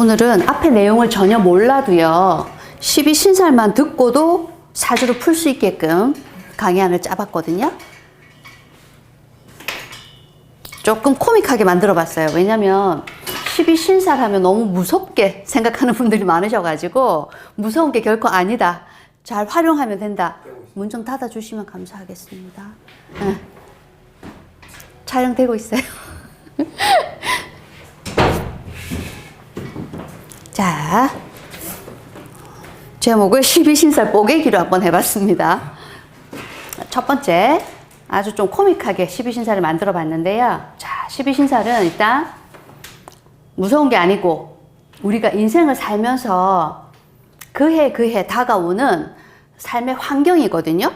오늘은 앞에 내용을 전혀 몰라도요. 12신살만 듣고도 사주로 풀수 있게끔 강의안을 짜봤거든요. 조금 코믹하게 만들어 봤어요. 왜냐면 12신살 하면 너무 무섭게 생각하는 분들이 많으셔가지고 무서운 게 결코 아니다. 잘 활용하면 된다. 문 좀 닫아주시면 감사하겠습니다. 네. 촬영되고 있어요. 자, 제목을 12신살 뽀개기로 한번 해봤습니다. 첫 번째, 아주 좀 코믹하게 12신살을 만들어 봤는데요. 자, 12신살은 일단 무서운 게 아니고 우리가 인생을 살면서 그해 그해 다가오는 삶의 환경이거든요.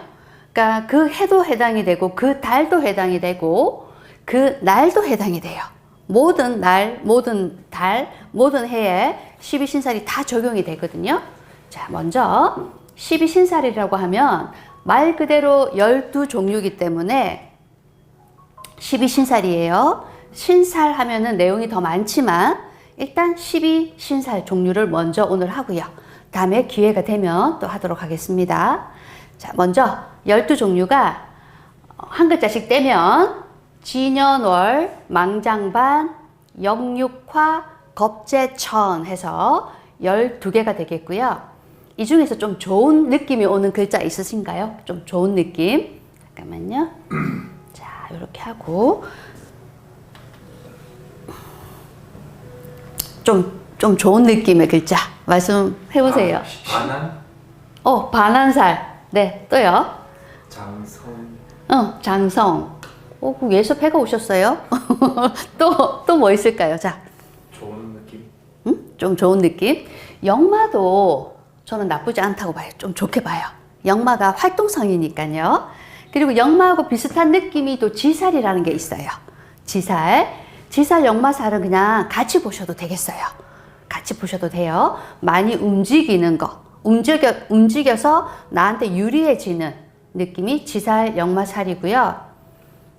그러니까 그 해도 해당이 되고 그 달도 해당이 되고 그 날도 해당이 돼요. 모든 날, 모든 달, 모든 해에 12신살이 다 적용이 되거든요. 자, 먼저 12신살이라고 하면 말 그대로 12종류이기 때문에 12신살이에요. 신살 하면은 내용이 더 많지만 일단 12신살 종류를 먼저 오늘 하고요. 다음에 기회가 되면 또 하도록 하겠습니다. 자, 먼저 12종류가 한 글자씩 떼면 진연월, 망장반, 영육화, 겁재천 해서 12개가 되겠고요. 이 중에서 좀 좋은 느낌이 오는 글자 있으신가요? 좀 좋은 느낌. 잠깐만요. 자, 이렇게 하고 좀, 좀 좋은 느낌의 글자 말씀해 보세요. 반한 어, 반한살. 네, 또요. 장성 어, 장성. 어, 그 패가 오셨어요? 또, 또 뭐 있을까요? 자? 좀 좋은 느낌. 영마도 저는 나쁘지 않다고 봐요. 좀 좋게 봐요. 영마가 활동성이니까요. 그리고 영마하고 비슷한 느낌이 또 지살이라는 게 있어요. 지살. 지살, 영마살은 그냥 같이 보셔도 되겠어요. 같이 보셔도 돼요. 많이 움직이는 거. 움직여, 움직여서 나한테 유리해지는 느낌이 지살, 영마살이고요.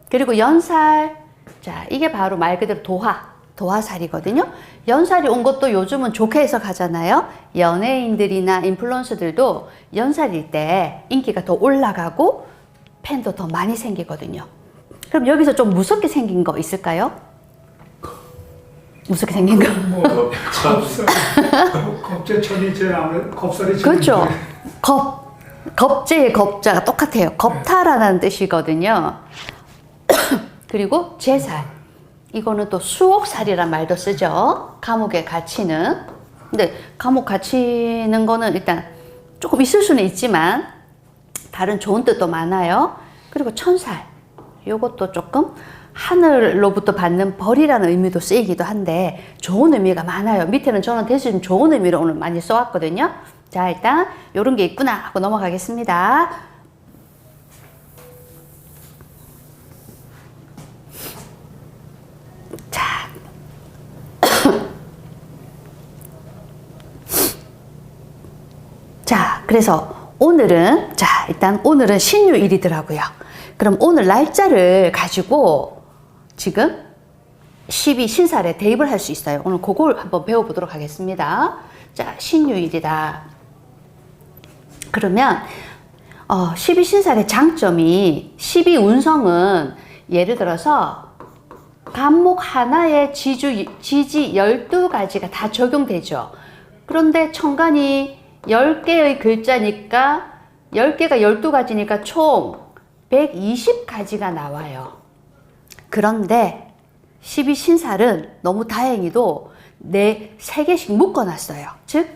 그리고 연살. 자, 이게 바로 말 그대로 도화. 도화살이거든요. 연살이 온 것도 요즘은 좋게 해석하잖아요. 연예인들이나 인플루언서들도 연살일 때 인기가 더 올라가고 팬도 더 많이 생기거든요. 그럼 여기서 좀 무섭게 생긴 거 있을까요? 무섭게 생긴 거. 뭐 겁살, 겁재천이 제일 아무래도 겁살이 제일 그렇죠. 겁. 겁제의 겁자가 똑같아요. 겁타라는 뜻이거든요. 그리고 제살. 이거는 또 수옥살이란 말도 쓰죠. 감옥에 갇히는. 근데 감옥 갇히는 거는 일단 조금 있을 수는 있지만 다른 좋은 뜻도 많아요. 그리고 천살. 요것도 조금 하늘로부터 받는 벌이라는 의미도 쓰이기도 한데 좋은 의미가 많아요. 밑에는 저는 대신 좋은 의미로 오늘 많이 써왔거든요. 자, 일단 요런 게 있구나 하고 넘어가겠습니다. 자. 자, 그래서 오늘은, 자, 일단 오늘은 신유일이더라고요. 그럼 오늘 날짜를 가지고 지금 12 신살에 대입을 할 수 있어요. 오늘 그걸 한번 배워보도록 하겠습니다. 자, 신유일이다. 그러면 어, 12 신살의 장점이 12 운성은 예를 들어서 간목 하나에 지주, 지지 12가지가 다 적용되죠. 그런데 천간이 10개의 글자니까 10개가 12가지니까 총 120가지가 나와요. 그런데 12신살은 너무 다행히도 네, 3개씩 묶어놨어요. 즉,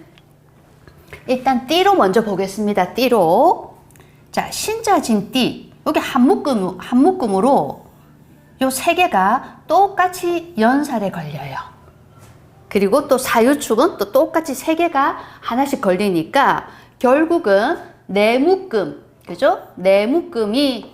일단 띠로 먼저 보겠습니다. 띠로. 자, 신자진 띠. 여기 한 묶음, 한 묶음으로 요 세 개가 똑같이 연살에 걸려요. 그리고 또 사유축은 또 똑같이 세 개가 하나씩 걸리니까 결국은 네 묶음, 그죠? 네 묶음이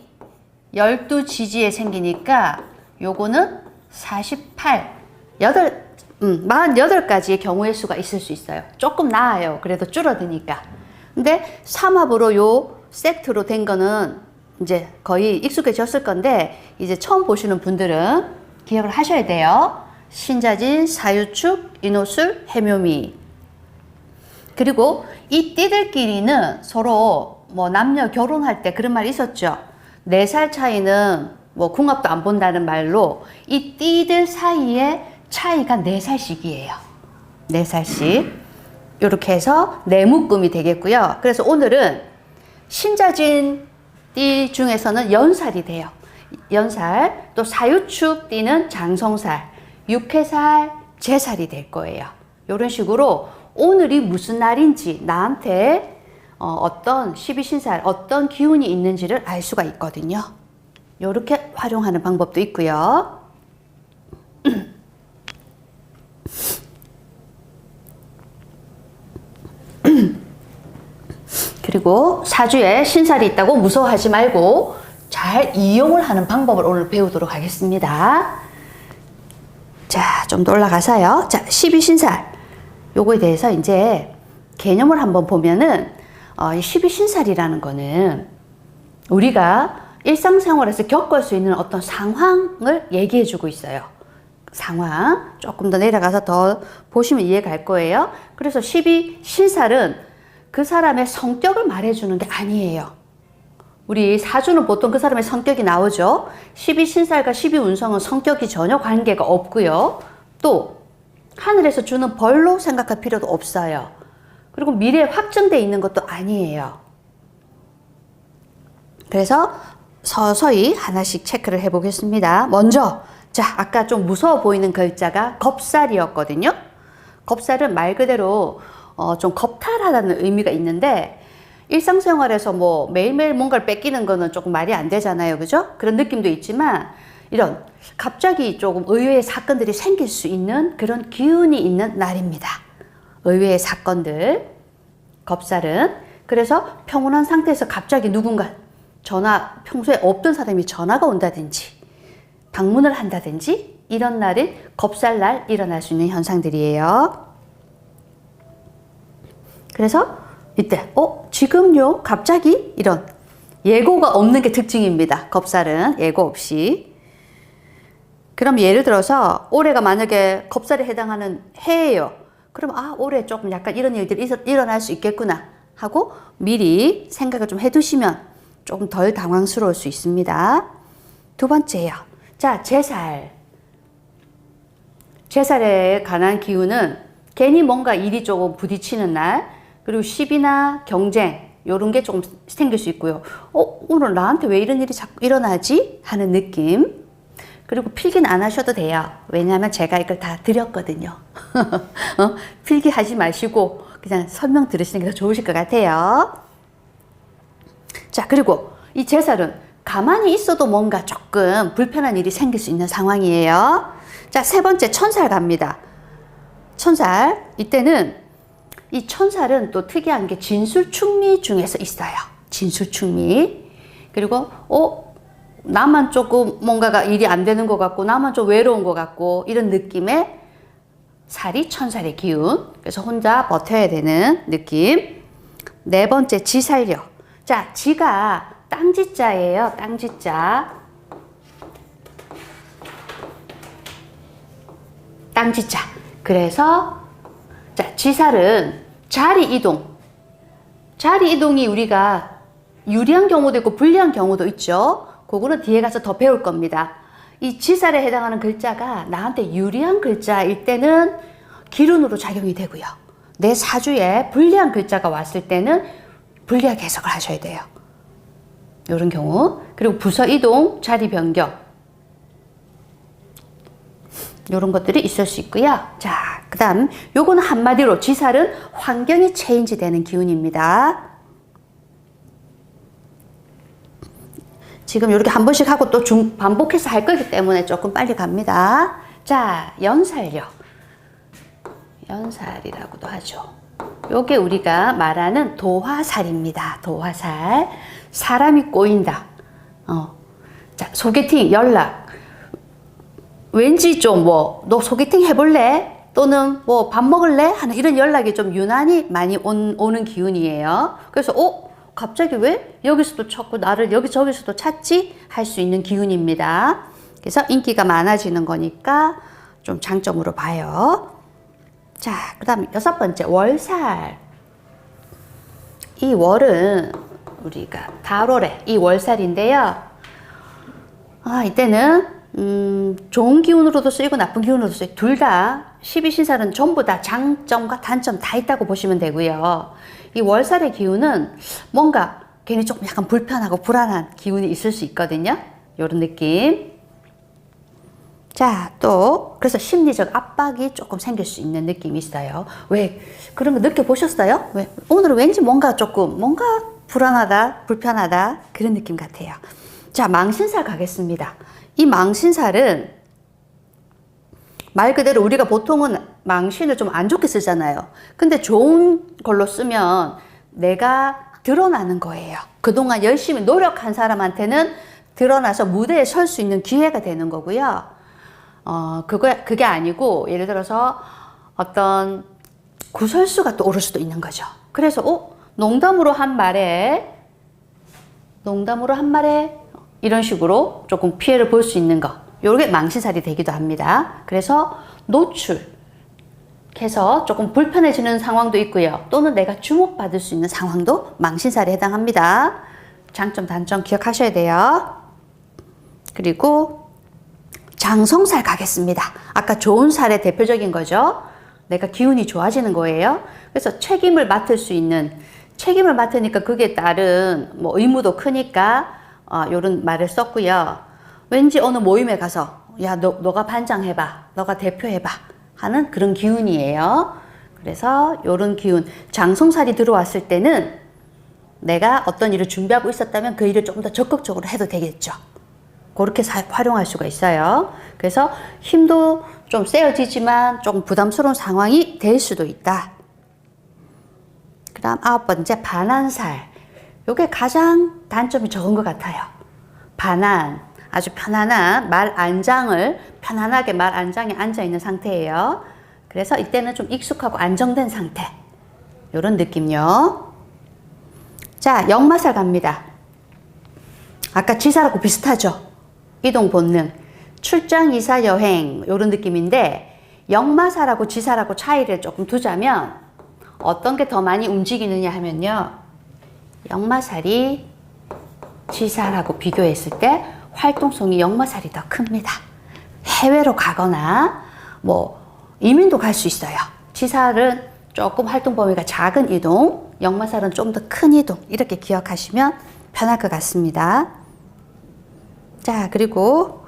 12지지에 생기니까 요거는 48, 8, 음, 48가지의 경우의 수가 있을 수 있어요. 조금 나아요. 그래도 줄어드니까. 근데 삼합으로 요 세트로 된 거는 이제 거의 익숙해졌을 건데 이제 처음 보시는 분들은 기억을 하셔야 돼요. 신자진, 사유축, 인호술, 해묘미. 그리고 이 띠들끼리는 서로 뭐 남녀 결혼할 때 그런 말 있었죠. 네 살 차이는 뭐 궁합도 안 본다는 말로 이 띠들 사이에 차이가 네 살씩이에요. 네 살씩. 이렇게 해서 네 묶음이 되겠고요. 그래서 오늘은 신자진 띠 중에서는 연살이 돼요. 연살, 또 사유축 띠는 장성살, 육해살, 제살이 될 거예요. 이런 식으로 오늘이 무슨 날인지 나한테 어, 떤 12신살, 어떤 기운이 있는지를 알 수가 있거든요. 이렇게 활용하는 방법도 있고요. 그리고 사주에 신살이 있다고 무서워하지 말고 잘 이용을 하는 방법을 오늘 배우도록 하겠습니다. 자, 좀 더 올라가서요. 자, 12신살. 요거에 대해서 이제 개념을 한번 보면은, 어, 이 12신살이라는 거는 우리가 일상생활에서 겪을 수 있는 어떤 상황을 얘기해 주고 있어요. 상황. 조금 더 내려가서 더 보시면 이해 갈 거예요. 그래서 12신살은 그 사람의 성격을 말해주는 게 아니에요. 우리 사주는 보통 그 사람의 성격이 나오죠. 12 신살과 12 운성은 성격이 전혀 관계가 없고요. 또 하늘에서 주는 벌로 생각할 필요도 없어요. 그리고 미래에 확정돼 있는 것도 아니에요. 그래서 서서히 하나씩 체크를 해보겠습니다. 먼저, 자, 아까 좀 무서워 보이는 글자가 겁살이었거든요. 겁살은 말 그대로 어, 좀 겁탈하다는 의미가 있는데, 일상생활에서 뭐 매일매일 뭔가를 뺏기는 거는 조금 말이 안 되잖아요. 그죠? 그런 느낌도 있지만, 이런 갑자기 조금 의외의 사건들이 생길 수 있는 그런 기운이 있는 날입니다. 의외의 사건들, 겁살은. 그래서 평온한 상태에서 갑자기 누군가 전화, 평소에 없던 사람이 전화가 온다든지, 방문을 한다든지, 이런 날은 겁살날 일어날 수 있는 현상들이에요. 그래서 이때, 어, 지금요? 갑자기? 이런 예고가 없는 게 특징입니다. 겁살은 예고 없이. 그럼 예를 들어서 올해가 만약에 겁살에 해당하는 해예요. 그럼 아 올해 조금 약간 이런 일들이 일어날 수 있겠구나 하고 미리 생각을 좀 해두시면 조금 덜 당황스러울 수 있습니다. 두 번째요. 자 제살. 제살에 관한 기운은 괜히 뭔가 일이 조금 부딪히는 날 그리고 시비나 경쟁 요런 게 조금 생길 수 있고요. 어 오늘 나한테 왜 이런 일이 자꾸 일어나지 하는 느낌. 그리고 필기는 안 하셔도 돼요. 왜냐하면 제가 이걸 다 드렸거든요. 어? 필기하지 마시고 그냥 설명 들으시는 게 더 좋으실 것 같아요. 자, 그리고 이 제살은 가만히 있어도 뭔가 조금 불편한 일이 생길 수 있는 상황이에요. 자, 세 번째 천살 갑니다. 천살. 이때는 이 천살은 또 특이한 게 진술충미 중에서 있어요. 진술충미. 그리고, 어, 나만 조금 뭔가가 일이 안 되는 것 같고, 나만 좀 외로운 것 같고, 이런 느낌의 살이 천살의 기운. 그래서 혼자 버텨야 되는 느낌. 네 번째, 지살력. 자, 지가 땅지자예요. 땅지자. 땅지자. 그래서, 자, 지살은 자리 이동. 자리 이동이 우리가 유리한 경우도 있고 불리한 경우도 있죠. 그거는 뒤에 가서 더 배울 겁니다. 이 지살에 해당하는 글자가 나한테 유리한 글자일 때는 기run으로 작용이 되고요. 내 사주에 불리한 글자가 왔을 때는 불리하게 해석을 하셔야 돼요. 이런 경우. 그리고 부서 이동, 자리 변경. 이런 것들이 있을 수 있고요. 자, 그 다음, 요거는 한마디로 지살은 환경이 체인지 되는 기운입니다. 지금 이렇게 한 번씩 하고 또 중, 반복해서 할 거기 때문에 조금 빨리 갑니다. 자, 연살력. 연살이라고도 하죠. 요게 우리가 말하는 도화살입니다. 도화살. 사람이 꼬인다. 어. 자, 소개팅, 연락. 왠지 좀 뭐, 너 소개팅 해볼래? 또는 뭐 밥 먹을래? 하는 이런 연락이 좀 유난히 많이 온, 오는 기운이에요. 그래서, 어? 갑자기 왜 여기서도 찾고 나를 여기저기서도 찾지? 할 수 있는 기운입니다. 그래서 인기가 많아지는 거니까 좀 장점으로 봐요. 자, 그 다음 여섯 번째, 월살. 이 월은 우리가 달월에 이 월살인데요. 아, 이때는 음, 좋은 기운으로도 쓰이고 나쁜 기운으로도 쓰이고 둘 다 12신살은 전부 다 장점과 단점 다 있다고 보시면 되고요. 이 월살의 기운은 뭔가 괜히 조금 약간 불편하고 불안한 기운이 있을 수 있거든요. 이런 느낌. 자, 또 그래서 심리적 압박이 조금 생길 수 있는 느낌이 있어요. 왜 그런 거 느껴보셨어요? 왜 오늘은 왠지 뭔가 조금 뭔가 불안하다, 불편하다 그런 느낌 같아요. 자, 망신살 가겠습니다. 이 망신살은 말 그대로 우리가 보통은 망신을 좀 안 좋게 쓰잖아요. 근데 좋은 걸로 쓰면 내가 드러나는 거예요. 그동안 열심히 노력한 사람한테는 드러나서 무대에 설 수 있는 기회가 되는 거고요. 어, 그거, 그게 아니고, 예를 들어서 어떤 구설수가 또 오를 수도 있는 거죠. 그래서, 어? 농담으로 한 말에, 농담으로 한 말에, 이런 식으로 조금 피해를 볼 수 있는 거. 요게 망신살이 되기도 합니다. 그래서 노출. 해서 조금 불편해지는 상황도 있고요. 또는 내가 주목받을 수 있는 상황도 망신살에 해당합니다. 장점, 단점 기억하셔야 돼요. 그리고 장성살 가겠습니다. 아까 좋은 살의 대표적인 거죠. 내가 기운이 좋아지는 거예요. 그래서 책임을 맡을 수 있는 책임을 맡으니까 그게 따른 뭐 의무도 크니까 어, 이런 말을 썼고요. 왠지 어느 모임에 가서 야 너, 너가 반장해봐, 너가 대표해봐 하는 그런 기운이에요. 그래서 이런 기운 장성살이 들어왔을 때는 내가 어떤 일을 준비하고 있었다면 그 일을 조금 더 적극적으로 해도 되겠죠. 그렇게 사- 활용할 수가 있어요. 그래서 힘도 좀 세어지지만 조금 부담스러운 상황이 될 수도 있다. 그 다음 아홉 번째, 반한살. 요게 가장 단점이 적은 것 같아요. 반한. 아주 편안한 말 안장을 편안하게 말 안장에 앉아 있는 상태예요. 그래서 이때는 좀 익숙하고 안정된 상태. 요런 느낌요. 자, 역마살 갑니다. 아까 지사라고 비슷하죠? 이동 본능. 출장, 이사, 여행, 요런 느낌인데, 역마사라고 지사라고 차이를 조금 두자면, 어떤 게 더 많이 움직이느냐 하면요. 역마살이 지사라고 비교했을 때, 활동성이 역마살이 더 큽니다. 해외로 가거나, 뭐, 이민도 갈 수 있어요. 지살은 조금 활동 범위가 작은 이동, 역마살은 좀 더 큰 이동, 이렇게 기억하시면 편할 것 같습니다. 자, 그리고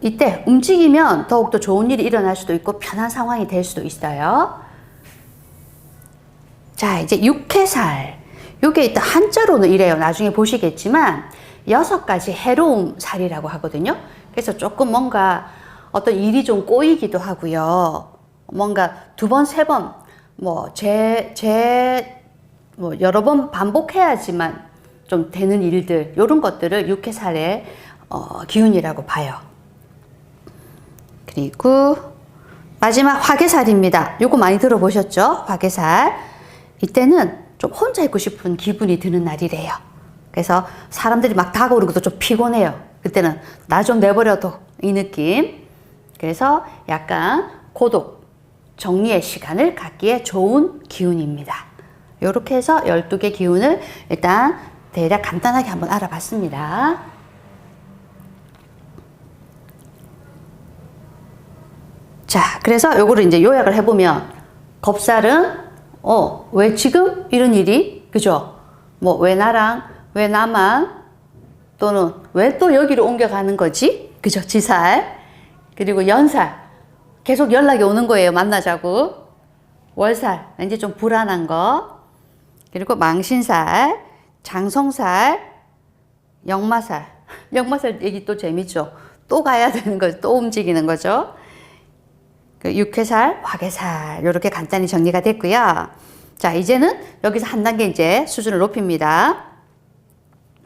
이때 움직이면 더욱더 좋은 일이 일어날 수도 있고 편한 상황이 될 수도 있어요. 자, 이제 육해살. 요게 일단 한자로는 이래요. 나중에 보시겠지만 여섯 가지 해로움 살이라고 하거든요. 그래서 조금 뭔가 어떤 일이 좀 꼬이기도 하고요. 뭔가 두 번, 세 번, 뭐, 제, 제, 뭐, 여러 번 반복해야지만 좀 되는 일들, 요런 것들을 육해살의 어, 기운이라고 봐요. 그리고 마지막 화개살입니다. 요거 많이 들어보셨죠? 화개살. 이때는 좀 혼자 있고 싶은 기분이 드는 날이래요. 그래서 사람들이 막 다가오는 것도 좀 피곤해요. 그때는 나 좀 내버려둬. 이 느낌. 그래서 약간 고독, 정리의 시간을 갖기에 좋은 기운입니다. 이렇게 해서 12개 기운을 일단 대략 간단하게 한번 알아봤습니다. 자, 그래서 요거를 이제 요약을 해보면, 겁살은, 어, 왜 지금 이런 일이? 그죠? 뭐, 왜 나랑, 왜 나만, 또는 왜 또 여기로 옮겨가는 거지? 그죠? 지살. 그리고 연살. 계속 연락이 오는 거예요. 만나자고. 월살. 왠지 좀 불안한 거. 그리고 망신살, 장성살, 역마살. 역마살 얘기 또 재밌죠? 또 가야 되는 거죠. 또 움직이는 거죠. 그 육회살, 화개살 이렇게 간단히 정리가 됐고요. 자, 이제는 여기서 한 단계 이제 수준을 높입니다.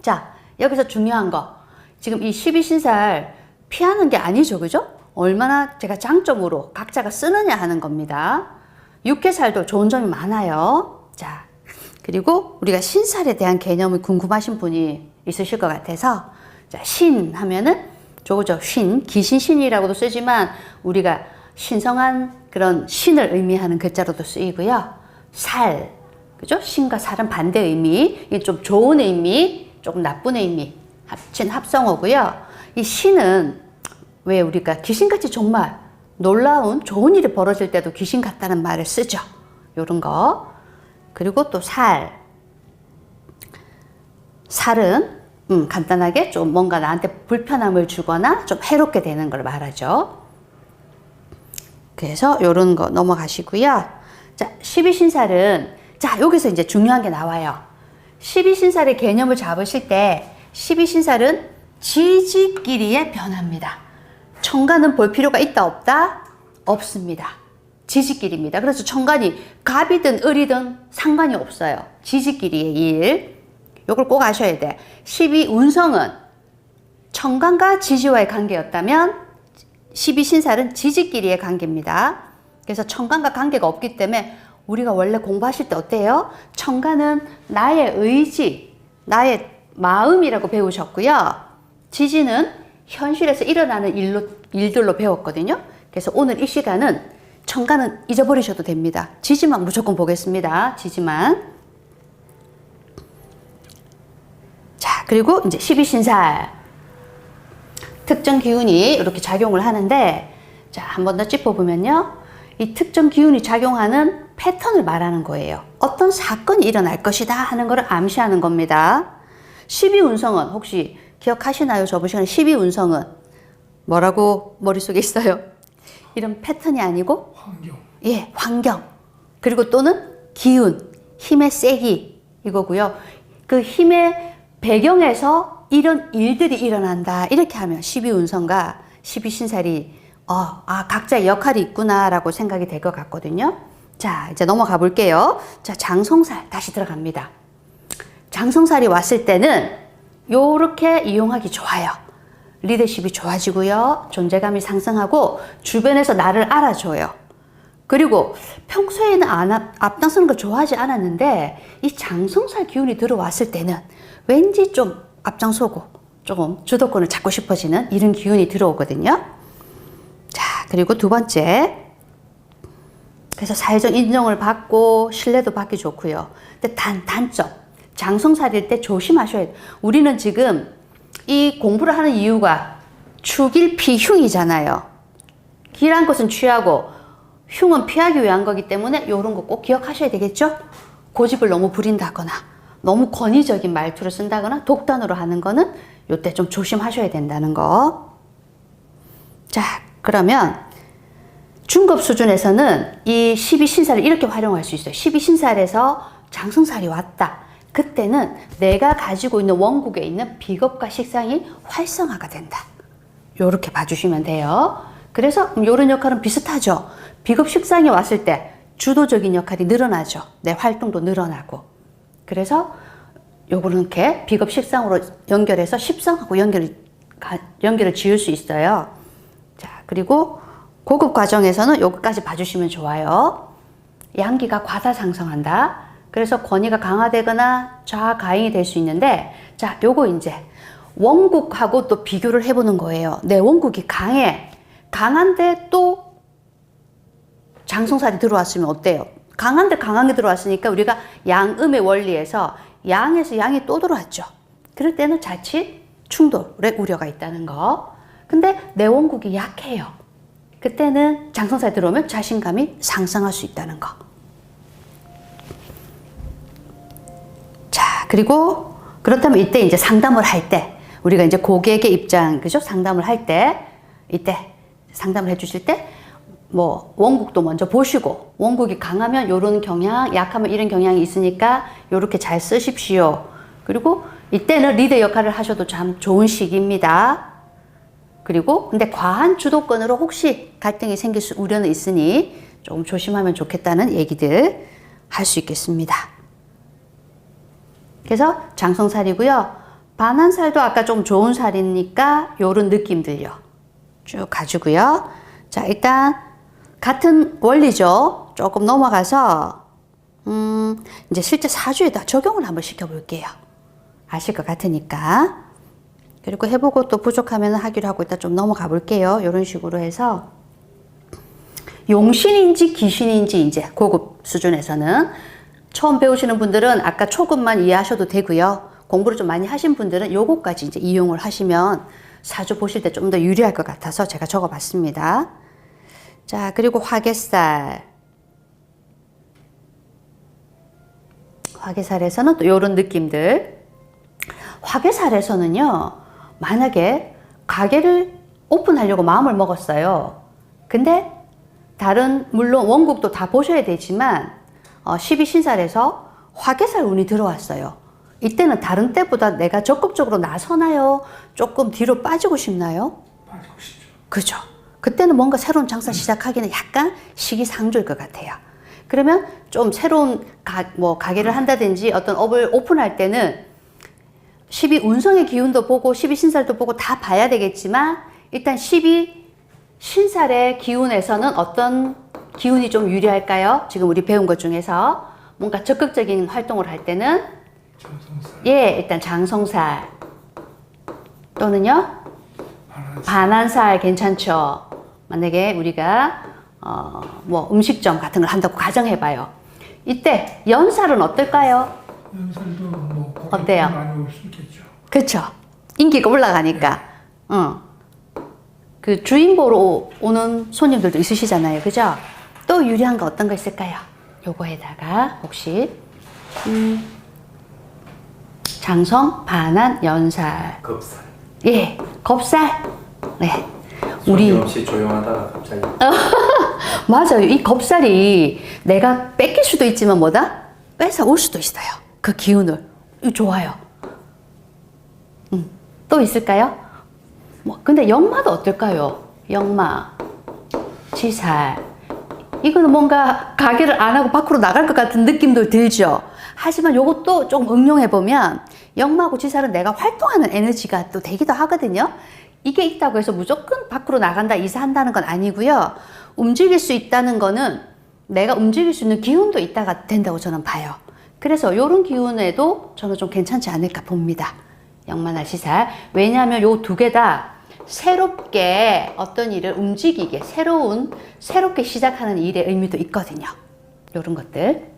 자, 여기서 중요한 거. 지금 이 12신살 피하는 게 아니죠. 그죠? 얼마나 제가 장점으로 각자가 쓰느냐 하는 겁니다. 육개살도 좋은 점이 많아요. 자, 그리고 우리가 신살에 대한 개념이 궁금하신 분이 있으실 것 같아서 자, 신 하면은 저거죠. 신, 귀신 신이라고도 쓰지만 우리가 신성한 그런 신을 의미하는 글자로도 쓰이고요. 살, 그죠? 신과 살은 반대 의미, 좀 좋은 의미, 조금 나쁜 의미 합친 합성어고요. 이 신은 왜 우리가 귀신같이 정말 놀라운 좋은 일이 벌어질 때도 귀신 같다는 말을 쓰죠. 요런 거. 그리고 또 살. 살은 음, 간단하게 좀 뭔가 나한테 불편함을 주거나 좀 해롭게 되는 걸 말하죠. 그래서 요런 거 넘어가시고요. 자, 12신살은 자, 여기서 이제 중요한 게 나와요. 12신살의 개념을 잡으실 때 12신살은 지지끼리의 변화입니다. 청간은 볼 필요가 있다 없다? 없습니다. 지지끼리입니다. 그래서 청간이 갑이든 을이든 상관이 없어요. 지지끼리의 일. 요걸 꼭 아셔야 돼. 12 운성은 청간과 지지와의 관계였다면 12신살은 지지끼리의 관계입니다. 그래서 청간과 관계가 없기 때문에 우리가 원래 공부하실 때 어때요? 청간은 나의 의지, 나의 마음이라고 배우셨고요. 지지는 현실에서 일어나는 일로, 일들로 배웠거든요. 그래서 오늘 이 시간은 청간은 잊어버리셔도 됩니다. 지지만 무조건 보겠습니다. 지지만. 자, 그리고 이제 12신살. 특정 기운이 이렇게 작용을 하는데, 자, 한 번 더 짚어보면요. 이 특정 기운이 작용하는 패턴을 말하는 거예요. 어떤 사건이 일어날 것이다 하는 것을 암시하는 겁니다. 12운성은 혹시 기억하시나요? 저번 시간에 12운성은 뭐라고 머릿속에 있어요? 이런 패턴이 아니고 환경. 예, 환경. 그리고 또는 기운, 힘의 세기 이거고요. 그 힘의 배경에서 이런 일들이 일어난다. 이렇게 하면 12운성과 12신살이 어, 아, 각자의 역할이 있구나라고 생각이 될 것 같거든요. 자, 이제 넘어가 볼게요. 자, 장성살 다시 들어갑니다. 장성살이 왔을 때는 요렇게 이용하기 좋아요. 리더십이 좋아지고요. 존재감이 상승하고 주변에서 나를 알아줘요. 그리고 평소에는 안 앞, 앞장서는 걸 좋아하지 않았는데 이 장성살 기운이 들어왔을 때는 왠지 좀 앞장서고 조금 주도권을 잡고 싶어지는 이런 기운이 들어오거든요. 자, 그리고 두 번째. 그래서 사회적 인정을 받고 신뢰도 받기 좋고요. 근데 단, 단점. 장성살일 때 조심하셔야 돼요. 우리는 지금 이 공부를 하는 이유가 축일 피흉이잖아요. 길한 것은 취하고 흉은 피하기 위한 거기 때문에 이런 거 꼭 기억하셔야 되겠죠? 고집을 너무 부린다거나 너무 권위적인 말투를 쓴다거나 독단으로 하는 거는 이때 좀 조심하셔야 된다는 거. 자, 그러면 중급 수준에서는 이 12신살을 이렇게 활용할 수 있어요. 12신살에서 장성살이 왔다. 그때는 내가 가지고 있는 원국에 있는 비겁과 식상이 활성화가 된다. 요렇게 봐주시면 돼요. 그래서 요런 역할은 비슷하죠. 비겁 식상이 왔을 때 주도적인 역할이 늘어나죠. 내 활동도 늘어나고. 그래서 요거는 이렇게 비겁 식상으로 연결해서 십상하고 연결, 연결을 지을 수 있어요. 자, 그리고 고급 과정에서는 요거까지 봐주시면 좋아요. 양기가 과다상승한다. 그래서 권위가 강화되거나 좌가행이 될 수 있는데, 자, 요거 이제 원국하고 또 비교를 해보는 거예요. 내 원국이 강해. 강한데 또 장성살이 들어왔으면 어때요? 강한데 강하게 들어왔으니까 우리가 양음의 원리에서 양에서 양이 또 들어왔죠. 그럴 때는 자칫 충돌의 우려가 있다는 거. 근데 내 원국이 약해요. 그때는 장성살이 들어오면 자신감이 상승할 수 있다는 거. 자, 그리고 그렇다면 이때 이제 상담을 할 때, 우리가 이제 고객의 입장, 그죠? 상담을 할 때, 이때 상담을 해 주실 때, 뭐, 원국도 먼저 보시고, 원국이 강하면 요런 경향, 약하면 이런 경향이 있으니까 요렇게 잘 쓰십시오. 그리고 이때는 리더 역할을 하셔도 참 좋은 시기입니다. 그리고 근데 과한 주도권으로 혹시 갈등이 생길 수 우려는 있으니 조금 조심하면 좋겠다는 얘기들 할 수 있겠습니다. 그래서 장성살이고요. 반한살도 아까 좀 좋은 살이니까 요런 느낌들요. 쭉 가지고요. 자, 일단 같은 원리죠. 조금 넘어가서 음, 이제 실제 사주에다 적용을 한번 시켜볼게요. 아실 것 같으니까. 그리고 해보고 또 부족하면 하기로 하고 일단 좀 넘어가 볼게요. 이런 식으로 해서 용신인지 귀신인지 이제 고급 수준에서는 처음 배우시는 분들은 아까 초급만 이해하셔도 되고요. 공부를 좀 많이 하신 분들은 요거까지 이제 이용을 하시면 사주 보실 때 좀 더 유리할 것 같아서 제가 적어 봤습니다. 자, 그리고 화개살. 화개살에서는 또 요런 느낌들. 화개살에서는요, 만약에 가게를 오픈하려고 마음을 먹었어요. 근데 다른, 물론 원국도 다 보셔야 되지만, 어, 12신살에서 화개살 운이 들어왔어요. 이때는 다른 때보다 내가 적극적으로 나서나요? 조금 뒤로 빠지고 싶나요? 빠지고 싶죠. 그죠. 그때는 뭔가 새로운 장사 시작하기는 약간 시기상조일 것 같아요. 그러면 좀 새로운 가, 뭐 가게를 한다든지 어떤 업을 오픈할 때는 12 운성의 기운도 보고 12 신살도 보고 다 봐야 되겠지만 일단 12 신살의 기운에서는 어떤 기운이 좀 유리할까요? 지금 우리 배운 것 중에서 뭔가 적극적인 활동을 할 때는 전성살, 예, 일단 장성살 또는요 반환살 괜찮죠. 만약에 우리가 어, 뭐 음식점 같은 걸 한다고 가정해봐요. 이때 연살은 어떨까요? 연살도 뭐 어때요? 많이 올수 있겠죠. 그쵸? 인기가 올라가니까. 응. 그 주인 보러 오- 오는 손님들도 있으시잖아요. 그죠? 또 유리한 거 어떤 거 있을까요? 요거에다가 혹시 음, 장성, 반환, 연살. 겁살. 예, 겁살. 네. 우리 없이 조용하다가 갑자기 맞아요. 이 겁살이 내가 뺏길 수도 있지만 뭐다? 뺏어 올 수도 있어요. 그 기운을. 이거 좋아요. 음, 또 있을까요? 뭐, 근데 역마도 어떨까요? 역마, 지살. 이거는 뭔가 가게를 안 하고 밖으로 나갈 것 같은 느낌도 들죠. 하지만 이것도 좀 응용해 보면 역마하고 지살은 내가 활동하는 에너지가 또 되기도 하거든요. 이게 있다고 해서 무조건 밖으로 나간다, 이사한다는 건 아니고요. 움직일 수 있다는 거는 내가 움직일 수 있는 기운도 있다가 된다고 저는 봐요. 그래서 이런 기운에도 저는 좀 괜찮지 않을까 봅니다. 역마나 지살. 왜냐하면 요 두 개 다 새롭게 어떤 일을 움직이게, 새로운, 새롭게 시작하는 일의 의미도 있거든요. 요런 것들.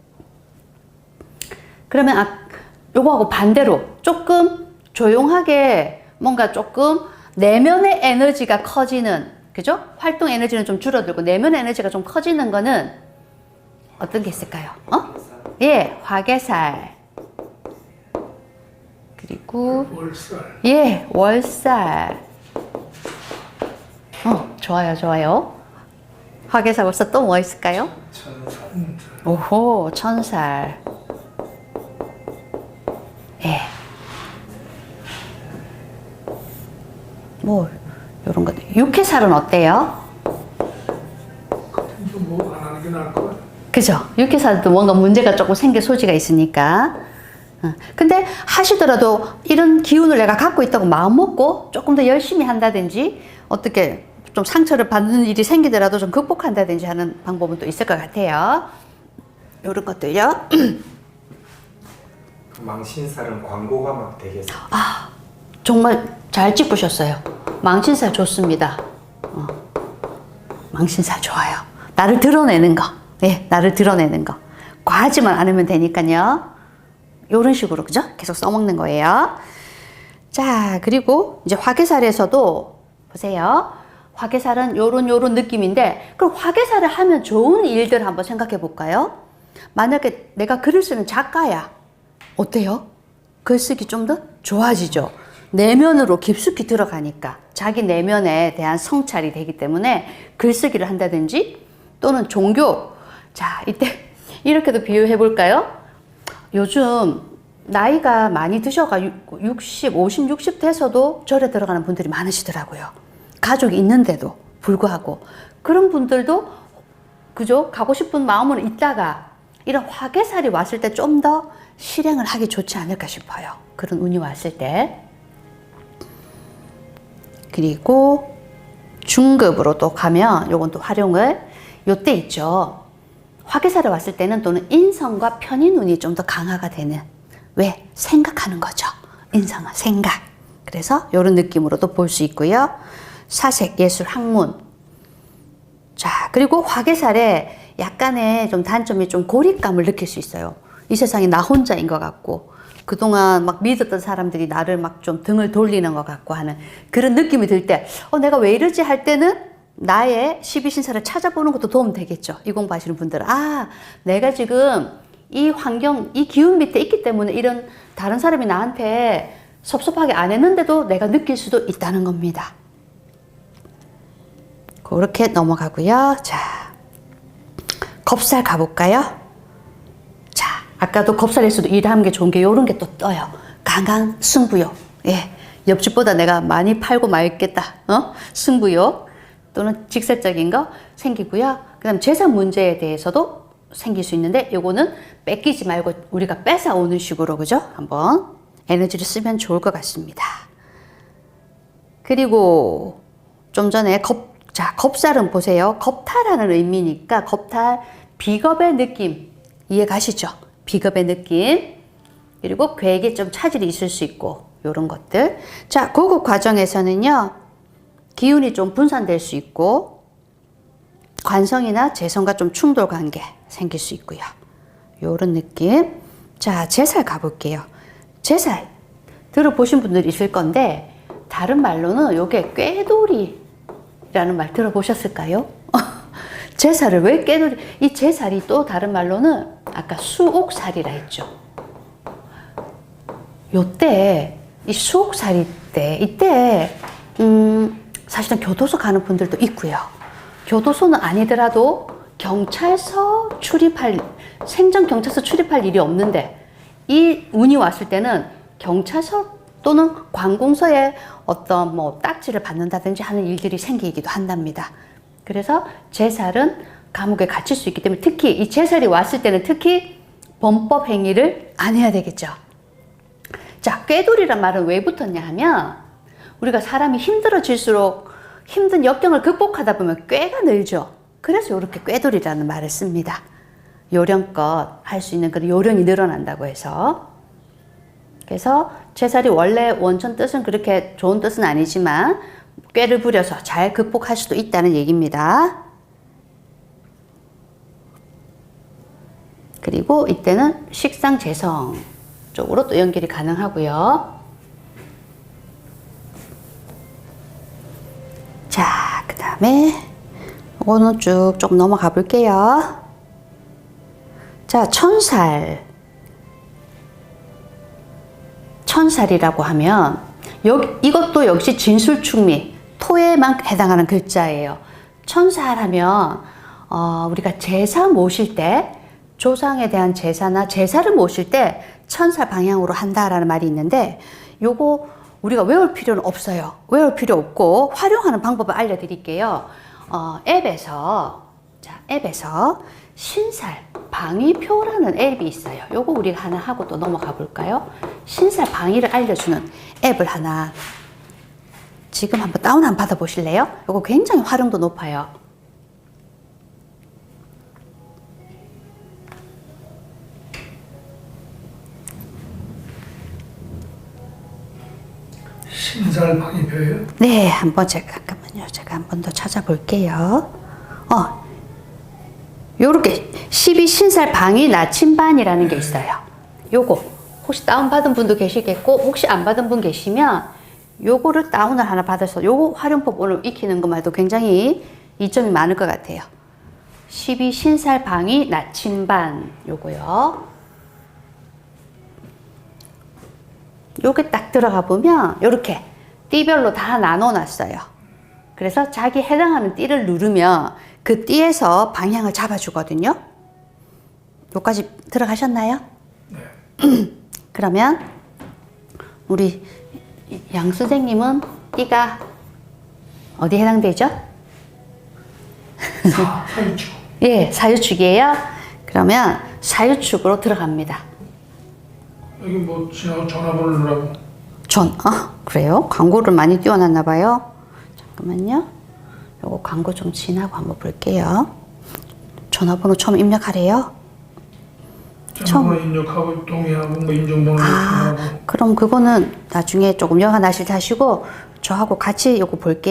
그러면 아, 요거하고 반대로 조금 조용하게 뭔가 조금 내면의 에너지가 커지는 그죠? 활동 에너지는 좀 줄어들고 내면 에너지가 좀 커지는 거는 어떤 게 있을까요? 어? 예, 화개살. 그리고 월살, 예, 월살. 어, 좋아요, 좋아요. 화개살 월살 또뭐 있을까요? 천살. 오호, 천살. 예. 뭐, 요런 것들. 육회살은 어때요? 같은 좀뭐안 하는 게 나을 것 같아요. 그죠? 육회살도 뭔가 문제가 조금 생길 소지가 있으니까. 어, 근데 하시더라도 이런 기운을 내가 갖고 있다고 마음 먹고 조금 더 열심히 한다든지 어떻게 좀 상처를 받는 일이 생기더라도 좀 극복한다든지 하는 방법은 또 있을 것 같아요. 요런 것들요. 그 망신살은 광고가 막 되게 아, 정말 잘 짚으셨어요. 망신살 좋습니다. 어. 망신살 좋아요. 나를 드러내는 거. 예, 나를 드러내는 거. 과하지만 않으면 되니까요. 이런 식으로, 그죠? 계속 써먹는 거예요. 자, 그리고 이제 화개살에서도 보세요. 화개살은 요런 요런 느낌인데, 그럼 화개살을 하면 좋은 일들 한번 생각해 볼까요? 만약에 내가 글을 쓰는 작가야. 어때요? 글쓰기 좀 더 좋아지죠. 내면으로 깊숙이 들어가니까 자기 내면에 대한 성찰이 되기 때문에 글쓰기를 한다든지 또는 종교. 자, 이때 이렇게도 비유해 볼까요? 요즘 나이가 많이 드셔가 60, 50, 60 돼서도 절에 들어가는 분들이 많으시더라고요. 가족이 있는데도 불구하고 그런 분들도 그죠? 가고 싶은 마음은 있다가 이런 화개살이 왔을 때 좀 더 실행을 하기 좋지 않을까 싶어요. 그런 운이 왔을 때. 그리고 중급으로 또 가면 요건 또 활용을 요때 있죠. 화개살이 왔을 때는 또는 인성과 편인 운이 좀 더 강화가 되는 왜? 생각하는 거죠. 인성은 생각. 그래서 요런 느낌으로도 볼 수 있고요. 사색, 예술, 학문, 자, 그리고 화개살에 약간의 좀 단점이 좀 고립감을 느낄 수 있어요. 이 세상에 나 혼자인 것 같고, 그동안 막 믿었던 사람들이 나를 막 좀 등을 돌리는 것 같고 하는 그런 느낌이 들 때, 어, 내가 왜 이러지 할 때는 나의 12신사를 찾아보는 것도 도움 되겠죠. 이 공부하시는 분들은. 아, 내가 지금 이 환경, 이 기운 밑에 있기 때문에 이런 다른 사람이 나한테 섭섭하게 안 했는데도 내가 느낄 수도 있다는 겁니다. 그렇게 넘어가고요. 자, 겁살 가볼까요? 자, 아까도 겁살에서도 일하는 게 좋은 게 이런 게 또 떠요. 강한 승부욕. 예. 옆집보다 내가 많이 팔고 말겠다. 어? 승부욕. 또는 직설적인 거 생기고요. 그 다음 재산 문제에 대해서도 생길 수 있는데 요거는 뺏기지 말고 우리가 뺏어오는 식으로 그죠? 한번 에너지를 쓰면 좋을 것 같습니다. 그리고 좀 전에 겁, 자, 겁살은 보세요. 겁탈하는 의미니까 겁탈, 비겁의 느낌. 이해 가시죠? 비겁의 느낌. 그리고 괴에게 좀 차질이 있을 수 있고, 요런 것들. 자, 고급 과정에서는요, 기운이 좀 분산될 수 있고, 관성이나 재성과 좀 충돌 관계 생길 수 있고요. 요런 느낌. 자, 제살 가볼게요. 제살. 들어보신 분들 있을 건데, 다른 말로는 요게 꾀돌이라는 말 들어보셨을까요? 제살을 왜 꾀돌이, 이 제살이 또 다른 말로는 아까 수옥살이라 했죠. 요때, 이 수옥살이 때, 이때, 음, 사실은 교도소 가는 분들도 있고요. 교도소는 아니더라도 경찰서 출입할, 생전 경찰서 출입할 일이 없는데, 이 운이 왔을 때는 경찰서 또는 관공서에 어떤 뭐 딱지를 받는다든지 하는 일들이 생기기도 한답니다. 그래서 제살은 감옥에 갇힐 수 있기 때문에 특히 이 제살이 왔을 때는 특히 범법 행위를 안 해야 되겠죠. 자, 꾀돌이란 말은 왜 붙었냐 하면 우리가 사람이 힘들어질수록 힘든 역경을 극복하다 보면 꾀가 늘죠. 그래서 이렇게 꾀돌이라는 말을 씁니다. 요령껏 할 수 있는 그런 요령이 늘어난다고 해서 그래서 제살이 원래 원천 뜻은 그렇게 좋은 뜻은 아니지만 꾀를 부려서 잘 극복할 수도 있다는 얘기입니다. 그리고 이때는 식상 재성 쪽으로 또 연결이 가능하고요. 자, 그 다음에 이거는 쭉좀 넘어가 볼게요. 자, 천살. 천살이라고 하면 여기, 이것도 역시 진술충미 토에만 해당하는 글자예요. 천살하면 어, 우리가 제사 모실 때 조상에 대한 제사나 제사를 모실 때 천살 방향으로 한다라는 말이 있는데 요거 우리가 외울 필요는 없어요. 외울 필요 없고 활용하는 방법을 알려드릴게요. 어, 앱에서 자 앱에서 신살 방위표라는 앱이 있어요. 요거 우리가 하나 하고 또 넘어가 볼까요? 신살 방위를 알려주는 앱을 하나 지금 한번 다운 한번 받아 보실래요? 요거 굉장히 활용도 높아요. 신살 방위표예요. 네, 한번 제가 잠깐만요. 제가 한 번 더 찾아볼게요. 어, 요렇게 12 신살 방위 나침반이라는 게 있어요. 요거 혹시 다운 받은 분도 계시겠고 혹시 안 받은 분 계시면 요거를 다운을 하나 받아서 요거 활용법 오늘 익히는 것만도 굉장히 이점이 많을 것 같아요. 12 신살 방위 나침반 요거요. 요게 딱 들어가 보면 요렇게 띠별로 다 나눠 놨어요. 그래서 자기 해당하는 띠를 누르면 그 띠에서 방향을 잡아주거든요. 요까지 들어가셨나요? 그러면 우리 양 선생님은 띠가 어디 해당되죠? 사, 사유축. 예, 사유축이에요. 그러면 사유축으로 들어갑니다. 여기 뭐 전화번호 누르라고. 전, 아, 그래요? 광고를 많이 띄워놨나 봐요. 잠깐만요. 요거 광고 좀 지나고 한번 볼게요. 전화번호 처음 입력하래요. 전화번호 입력하고 동의하고 뭐 인증번호 아, 입력하고. 그럼 그거는 나중에 조금 여가 나실 때 하시고 저하고 같이 요거 볼게요.